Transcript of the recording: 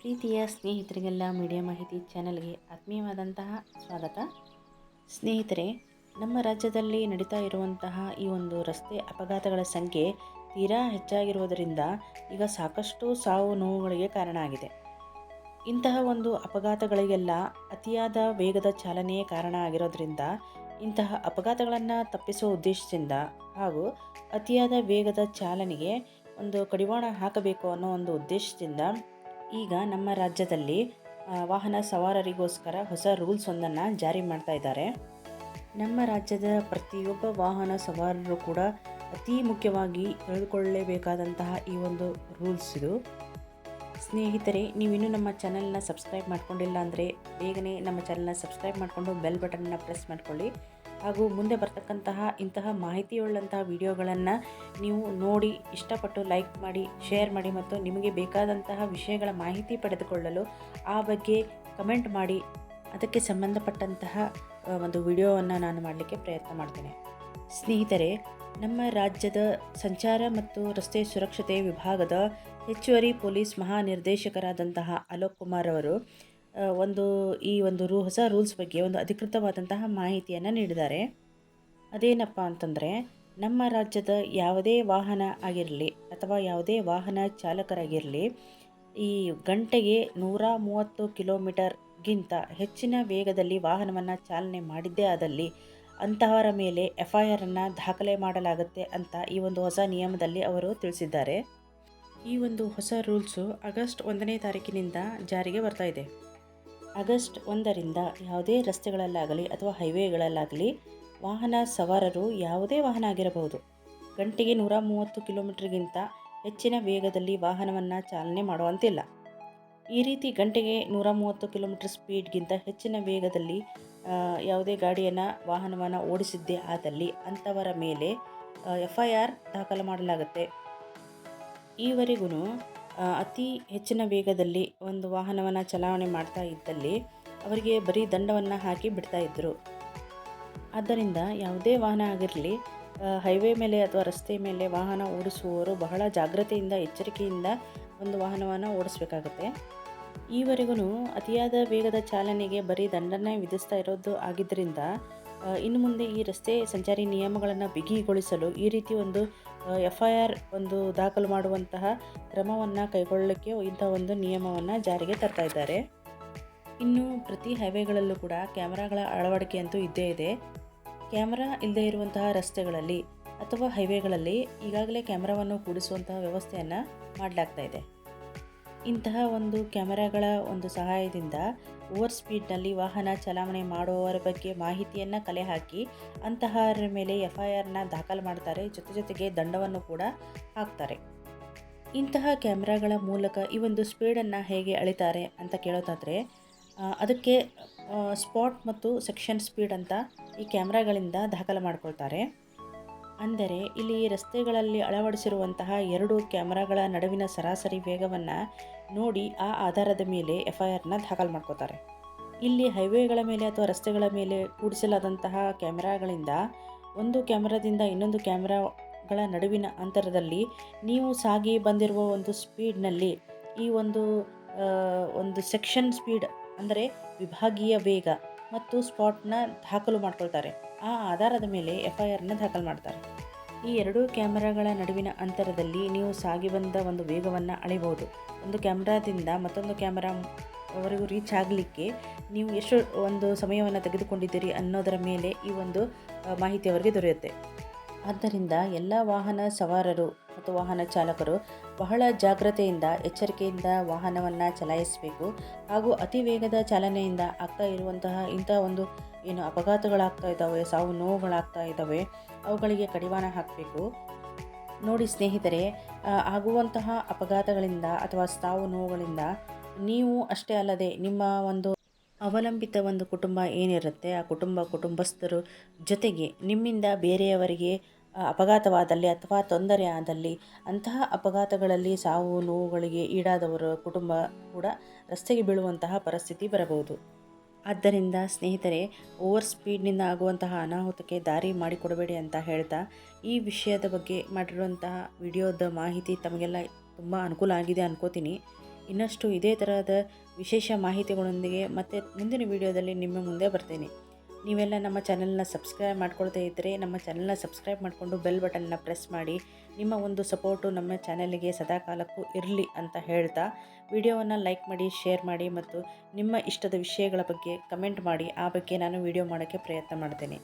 ಪ್ರೀತಿಯ ಸ್ನೇಹಿತರಿಗೆಲ್ಲ ಮೀಡಿಯಾ ಮಾಹಿತಿ ಚಾನೆಲ್ಗೆ ಆತ್ಮೀಯವಾದಂತಹ ಸ್ವಾಗತ. ಸ್ನೇಹಿತರೆ, ನಮ್ಮ ರಾಜ್ಯದಲ್ಲಿ ನಡೀತಾ ಇರುವಂತಹ ಈ ಒಂದು ರಸ್ತೆ ಅಪಘಾತಗಳ ಸಂಖ್ಯೆ ತೀರಾ ಹೆಚ್ಚಾಗಿರುವುದರಿಂದ ಈಗ ಸಾಕಷ್ಟು ಸಾವು ನೋವುಗಳಿಗೆ ಕಾರಣ ಆಗಿದೆ. ಇಂತಹ ಒಂದು ಅಪಘಾತಗಳಿಗೆಲ್ಲ ಅತಿಯಾದ ವೇಗದ ಚಾಲನೆಯೇ ಕಾರಣ ಆಗಿರೋದ್ರಿಂದ ಇಂತಹ ಅಪಘಾತಗಳನ್ನು ತಪ್ಪಿಸುವ ಉದ್ದೇಶದಿಂದ ಹಾಗೂ ಅತಿಯಾದ ವೇಗದ ಚಾಲನೆಗೆ ಒಂದು ಕಡಿವಾಣ ಹಾಕಬೇಕು ಅನ್ನೋ ಒಂದು ಉದ್ದೇಶದಿಂದ ಈಗ ನಮ್ಮ ರಾಜ್ಯದಲ್ಲಿ ವಾಹನ ಸವಾರರಿಗೋಸ್ಕರ ಹೊಸ ರೂಲ್ಸ್ ಒಂದನ್ನು ಜಾರಿ ಮಾಡ್ತಾ ಇದ್ದಾರೆ. ನಮ್ಮ ರಾಜ್ಯದ ಪ್ರತಿಯೊಬ್ಬ ವಾಹನ ಸವಾರರು ಕೂಡ ಅತಿ ಮುಖ್ಯವಾಗಿ ತಿಳಿದುಕೊಳ್ಳಲೇಬೇಕಾದಂತಹ ಈ ಒಂದು ರೂಲ್ಸ್ ಇದು. ಸ್ನೇಹಿತರೆ, ನೀವಿನ್ನು ನಮ್ಮ ಚಾನಲ್ನ ಸಬ್ಸ್ಕ್ರೈಬ್ ಮಾಡ್ಕೊಂಡಿಲ್ಲ ಅಂದರೆ ಬೇಗನೆ ನಮ್ಮ ಚಾನಲ್ನ ಸಬ್ಸ್ಕ್ರೈಬ್ ಮಾಡಿಕೊಂಡು ಬೆಲ್ ಬಟನ್ನ ಪ್ರೆಸ್ ಮಾಡ್ಕೊಳ್ಳಿ. ಹಾಗೂ ಮುಂದೆ ಬರ್ತಕ್ಕಂತಹ ಇಂತಹ ಮಾಹಿತಿಯುಳ್ಳಂತಹ ವಿಡಿಯೋಗಳನ್ನು ನೀವು ನೋಡಿ ಇಷ್ಟಪಟ್ಟು ಲೈಕ್ ಮಾಡಿ, ಶೇರ್ ಮಾಡಿ ಮತ್ತು ನಿಮಗೆ ಬೇಕಾದಂತಹ ವಿಷಯಗಳ ಮಾಹಿತಿ ಪಡೆದುಕೊಳ್ಳಲು ಆ ಬಗ್ಗೆ ಕಮೆಂಟ್ ಮಾಡಿ. ಅದಕ್ಕೆ ಸಂಬಂಧಪಟ್ಟಂತಹ ಒಂದು ವಿಡಿಯೋವನ್ನು ನಾನು ಮಾಡಲಿಕ್ಕೆ ಪ್ರಯತ್ನ ಮಾಡ್ತೇನೆ. ಸ್ನೇಹಿತರೆ, ನಮ್ಮ ರಾಜ್ಯದ ಸಂಚಾರ ಮತ್ತು ರಸ್ತೆ ಸುರಕ್ಷತೆ ವಿಭಾಗದ ಹೆಚ್ಚುವರಿ ಪೊಲೀಸ್ ಮಹಾನಿರ್ದೇಶಕರಾದಂತಹ ಅಲೋಕ್ ಕುಮಾರ್ ಅವರು ಒಂದು ಈ ಒಂದು ರೂ, ಹೊಸ ರೂಲ್ಸ್ ಬಗ್ಗೆ ಒಂದು ಅಧಿಕೃತವಾದಂತಹ ಮಾಹಿತಿಯನ್ನು ನೀಡಿದ್ದಾರೆ. ಅದೇನಪ್ಪ ಅಂತಂದರೆ, ನಮ್ಮ ರಾಜ್ಯದ ಯಾವುದೇ ವಾಹನ ಆಗಿರಲಿ ಅಥವಾ ಯಾವುದೇ ವಾಹನ ಚಾಲಕರಾಗಿರಲಿ, ಈ ಗಂಟೆಗೆ ನೂರ ಮೂವತ್ತು ಕಿಲೋಮೀಟರ್ಗಿಂತ ಹೆಚ್ಚಿನ ವೇಗದಲ್ಲಿ ವಾಹನವನ್ನು ಚಾಲನೆ ಮಾಡಿದ್ದೇ ಆದಲ್ಲಿ ಅಂತಹವರ ಮೇಲೆ ಎಫ್ ಐ ಆರನ್ನು ದಾಖಲೆ ಮಾಡಲಾಗುತ್ತೆ ಅಂತ ಈ ಒಂದು ಹೊಸ ನಿಯಮದಲ್ಲಿ ಅವರು ತಿಳಿಸಿದ್ದಾರೆ. ಈ ಒಂದು ಹೊಸ ರೂಲ್ಸು ಆಗಸ್ಟ್ ಒಂದನೇ ತಾರೀಕಿನಿಂದ ಜಾರಿಗೆ ಬರ್ತಾ ಇದೆ. ಆಗಸ್ಟ್ ಒಂದರಿಂದ ಯಾವುದೇ ರಸ್ತೆಗಳಲ್ಲಾಗಲಿ ಅಥವಾ ಹೈವೇಗಳಲ್ಲಾಗಲಿ ವಾಹನ ಸವಾರರು ಯಾವುದೇ ವಾಹನ ಆಗಿರಬಹುದು. ಗಂಟೆಗೆ ನೂರ ಮೂವತ್ತು ಕಿಲೋಮೀಟರ್ಗಿಂತ ಹೆಚ್ಚಿನ ವೇಗದಲ್ಲಿ ವಾಹನವನ್ನು ಚಾಲನೆ ಮಾಡುವಂತಿಲ್ಲ. ಈ ರೀತಿ ಗಂಟೆಗೆ ನೂರ ಮೂವತ್ತು ಕಿಲೋಮೀಟರ್ ಸ್ಪೀಡ್ಗಿಂತ ಹೆಚ್ಚಿನ ವೇಗದಲ್ಲಿ ಯಾವುದೇ ಗಾಡಿಯನ್ನು, ವಾಹನವನ್ನು ಓಡಿಸಿದ್ದೇ ಆದಲ್ಲಿ ಅಂಥವರ ಮೇಲೆ ಎಫ್ ಐ ಆರ್ ದಾಖಲು ಮಾಡಲಾಗುತ್ತೆ. ಈವರೆಗೂ ಅತಿ ಹೆಚ್ಚಿನ ವೇಗದಲ್ಲಿ ಒಂದು ವಾಹನವನ್ನು ಚಲಾವಣೆ ಮಾಡ್ತಾ ಇದ್ದಲ್ಲಿ ಅವರಿಗೆ ಬರೀ ದಂಡವನ್ನು ಹಾಕಿ ಬಿಡ್ತಾ ಇದ್ದರು ಆದ್ದರಿಂದ ಯಾವುದೇ ವಾಹನ ಆಗಿರಲಿ ಹೈವೇ ಮೇಲೆ ಅಥವಾ ರಸ್ತೆ ಮೇಲೆ ವಾಹನ ಓಡಿಸುವವರು ಬಹಳ ಜಾಗ್ರತೆಯಿಂದ, ಎಚ್ಚರಿಕೆಯಿಂದ ಒಂದು ವಾಹನವನ್ನು ಓಡಿಸಬೇಕಾಗುತ್ತೆ. ಈವರೆಗೂ ಅತಿಯಾದ ವೇಗದ ಚಾಲನೆಗೆ ಬರೀ ದಂಡನೆ ವಿಧಿಸ್ತಾ ಇರೋದು ಆಗಿದ್ದರಿಂದ ಇನ್ನು ಮುಂದೆ ಈ ರಸ್ತೆ ಸಂಚಾರಿ ನಿಯಮಗಳನ್ನು ಬಿಗಿಗೊಳಿಸಲು ಈ ರೀತಿ ಒಂದು ಎಫ್ ಐ ಆರ್ ಒಂದು ದಾಖಲು ಮಾಡುವಂತಹ ಕ್ರಮವನ್ನು ಕೈಗೊಳ್ಳಲಿಕ್ಕೆ ಇಂಥ ಒಂದು ನಿಯಮವನ್ನು ಜಾರಿಗೆ ತರ್ತಾ ಇದ್ದಾರೆ. ಇನ್ನು ಪ್ರತಿ ಹೈವೇಗಳಲ್ಲೂ ಕೂಡ ಕ್ಯಾಮ್ರಾಗಳ ಅಳವಡಿಕೆ ಅಂತೂ ಇದ್ದೇ ಇದೆ. ಕ್ಯಾಮ್ರಾ ಇಲ್ಲದೇ ಇರುವಂತಹ ರಸ್ತೆಗಳಲ್ಲಿ ಅಥವಾ ಹೈವೇಗಳಲ್ಲಿ ಈಗಾಗಲೇ ಕ್ಯಾಮ್ರಾವನ್ನು ಕೂಡಿಸುವಂತಹ ವ್ಯವಸ್ಥೆಯನ್ನು ಮಾಡಲಾಗ್ತಾ ಇದೆ. ಇಂತಹ ಒಂದು ಕ್ಯಾಮೆರಾಗಳ ಒಂದು ಸಹಾಯದಿಂದ ಓವರ್ ಸ್ಪೀಡ್ನಲ್ಲಿ ವಾಹನ ಚಲಾವಣೆ ಮಾಡುವವರ ಬಗ್ಗೆ ಮಾಹಿತಿಯನ್ನು ಕಲೆ ಹಾಕಿ ಅಂತಹವರ ಮೇಲೆ ಎಫ್ ಐ ಆರ್ನ ದಾಖಲು ಮಾಡ್ತಾರೆ. ಜೊತೆ ಜೊತೆಗೆ ದಂಡವನ್ನು ಕೂಡ ಹಾಕ್ತಾರೆ. ಇಂತಹ ಕ್ಯಾಮ್ರಾಗಳ ಮೂಲಕ ಈ ಒಂದು ಸ್ಪೀಡನ್ನು ಹೇಗೆ ಅಳಿತಾರೆ ಅಂತ ಕೇಳೋದಾದರೆ ಅದಕ್ಕೆ ಸ್ಪಾಟ್ ಮತ್ತು ಸೆಕ್ಷನ್ ಸ್ಪೀಡ್ ಅಂತ ಈ ಕ್ಯಾಮ್ರಾಗಳಿಂದ ದಾಖಲು ಮಾಡ್ಕೊಳ್ತಾರೆ. ಅಂದರೆ ಇಲ್ಲಿ ರಸ್ತೆಗಳಲ್ಲಿ ಅಳವಡಿಸಿರುವಂತಹ ಎರಡು ಕ್ಯಾಮರಾಗಳ ನಡುವಿನ ಸರಾಸರಿ ವೇಗವನ್ನು ನೋಡಿ ಆ ಆಧಾರದ ಮೇಲೆ ಎಫ್ ಐ ಆರ್ನ ದಾಖಲು ಮಾಡ್ಕೋತಾರೆ. ಇಲ್ಲಿ ಹೈವೇಗಳ ಮೇಲೆ ಅಥವಾ ರಸ್ತೆಗಳ ಮೇಲೆ ಕೂಡಿಸಲಾದಂತಹ ಕ್ಯಾಮ್ರಾಗಳಿಂದ ಒಂದು ಕ್ಯಾಮ್ರಾದಿಂದ ಇನ್ನೊಂದು ಕ್ಯಾಮ್ರಾಗಳ ನಡುವಿನ ಅಂತರದಲ್ಲಿ ನೀವು ಸಾಗಿ ಬಂದಿರುವ ಒಂದು ಸ್ಪೀಡ್ನಲ್ಲಿ ಈ ಒಂದು ಒಂದು ಸೆಕ್ಷನ್ ಸ್ಪೀಡ್ ಅಂದರೆ ವಿಭಾಗೀಯ ವೇಗ ಮತ್ತು ಸ್ಪಾಟ್ನ ದಾಖಲು ಮಾಡ್ಕೊಳ್ತಾರೆ. ಆ ಆಧಾರದ ಮೇಲೆ ಎಫ್ ಐ ಆರ್ನ ದಾಖಲು ಮಾಡ್ತಾರೆ. ಈ ಎರಡೂ ಕ್ಯಾಮೆರಾಗಳ ನಡುವಿನ ಅಂತರದಲ್ಲಿ ನೀವು ಸಾಗಿ ಬಂದ ಒಂದು ವೇಗವನ್ನು ಅಳೆಯಬಹುದು. ಒಂದು ಕ್ಯಾಮ್ರಾದಿಂದ ಮತ್ತೊಂದು ಕ್ಯಾಮ್ರಾ ವರೆಗೂ ರೀಚ್ ಆಗಲಿಕ್ಕೆ ನೀವು ಎಷ್ಟು ಒಂದು ಸಮಯವನ್ನು ತೆಗೆದುಕೊಂಡಿದ್ದೀರಿ ಅನ್ನೋದರ ಮೇಲೆ ಈ ಒಂದು ಮಾಹಿತಿ ಅವರಿಗೆ ದೊರೆಯುತ್ತೆ. ಆದ್ದರಿಂದ ಎಲ್ಲ ವಾಹನ ಸವಾರರು ಮತ್ತು ವಾಹನ ಚಾಲಕರು ಬಹಳ ಜಾಗ್ರತೆಯಿಂದ, ಎಚ್ಚರಿಕೆಯಿಂದ ವಾಹನವನ್ನು ಚಲಾಯಿಸಬೇಕು. ಹಾಗೂ ಅತಿ ವೇಗದ ಚಾಲನೆಯಿಂದ ಆಗ್ತಾ ಇರುವಂತಹ ಇಂಥ ಒಂದು ಏನು ಅಪಘಾತಗಳಾಗ್ತಾ ಇದ್ದಾವೆ, ಸಾವು ನೋವುಗಳಾಗ್ತಾ ಇದ್ದಾವೆ, ಅವುಗಳಿಗೆ ಕಡಿವಾಣ ಹಾಕಬೇಕು. ನೋಡಿ ಸ್ನೇಹಿತರೆ ಆಗುವಂತಹ ಅಪಘಾತಗಳಿಂದ ಅಥವಾ ಸಾವು ನೋವುಗಳಿಂದ ನೀವು ಅಷ್ಟೇ ಅಲ್ಲದೆ ನಿಮ್ಮ ಒಂದು ಅವಲಂಬಿತ ಒಂದು ಕುಟುಂಬ ಏನಿರುತ್ತೆ, ಆ ಕುಟುಂಬ ಕುಟುಂಬಸ್ಥರು ಜೊತೆಗೆ ನಿಮ್ಮಿಂದ ಬೇರೆಯವರಿಗೆ ಅಪಘಾತವಾದಲ್ಲಿ ಅಥವಾ ತೊಂದರೆ ಆದಲ್ಲಿ ಅಂತಹ ಅಪಘಾತಗಳಲ್ಲಿ ಸಾವು ನೋವುಗಳಿಗೆ ಈಡಾದವರ ಕುಟುಂಬ ಕೂಡ ರಸ್ತೆಗೆ ಬೀಳುವಂತಹ ಪರಿಸ್ಥಿತಿ ಬರಬಹುದು. ಆದ್ದರಿಂದ ಸ್ನೇಹಿತರೆ, ಓವರ್ ಸ್ಪೀಡ್ನಿಂದ ಆಗುವಂತಹ ಅನಾಹುತಕ್ಕೆ ದಾರಿ ಮಾಡಿಕೊಡಬೇಡಿ ಅಂತ ಹೇಳ್ತಾ ಈ ವಿಷಯದ ಬಗ್ಗೆ ಮಾಡಿರುವಂತಹ ವಿಡಿಯೋದ ಮಾಹಿತಿ ತಮಗೆಲ್ಲ ತುಂಬ ಅನುಕೂಲ ಆಗಿದೆ ಅನ್ಕೋತೀನಿ. ಇನ್ನಷ್ಟು ಇದೇ ಥರದ ವಿಶೇಷ ಮಾಹಿತಿಗಳೊಂದಿಗೆ ಮತ್ತೆ ಮುಂದಿನ ವಿಡಿಯೋದಲ್ಲಿ ನಿಮ್ಮ ಮುಂದೆ ಬರ್ತೇನೆ. ನೀವೆಲ್ಲ ನಮ್ಮ ಚಾನಲ್ನ ಸಬ್ಸ್ಕ್ರೈಬ್ ಮಾಡ್ಕೊಳ್ತಾ ಇದ್ದರೆ ನಮ್ಮ ಚಾನಲ್ನ ಸಬ್ಸ್ಕ್ರೈಬ್ ಮಾಡಿಕೊಂಡು ಬೆಲ್ ಬಟನ್ನ ಪ್ರೆಸ್ ಮಾಡಿ. ನಿಮ್ಮ ಒಂದು ಸಪೋರ್ಟು ನಮ್ಮ ಚಾನಲ್ಗೆ ಸದಾಕಾಲಕ್ಕೂ ಇರಲಿ ಅಂತ ಹೇಳ್ತಾ, ವಿಡಿಯೋವನ್ನು ಲೈಕ್ ಮಾಡಿ, ಶೇರ್ ಮಾಡಿ ಮತ್ತು ನಿಮ್ಮ ಇಷ್ಟದ ವಿಷಯಗಳ ಬಗ್ಗೆ ಕಮೆಂಟ್ ಮಾಡಿ, ಆ ಬಗ್ಗೆ ನಾನು ವಿಡಿಯೋ ಮಾಡೋಕ್ಕೆ ಪ್ರಯತ್ನ ಮಾಡ್ತೇನೆ.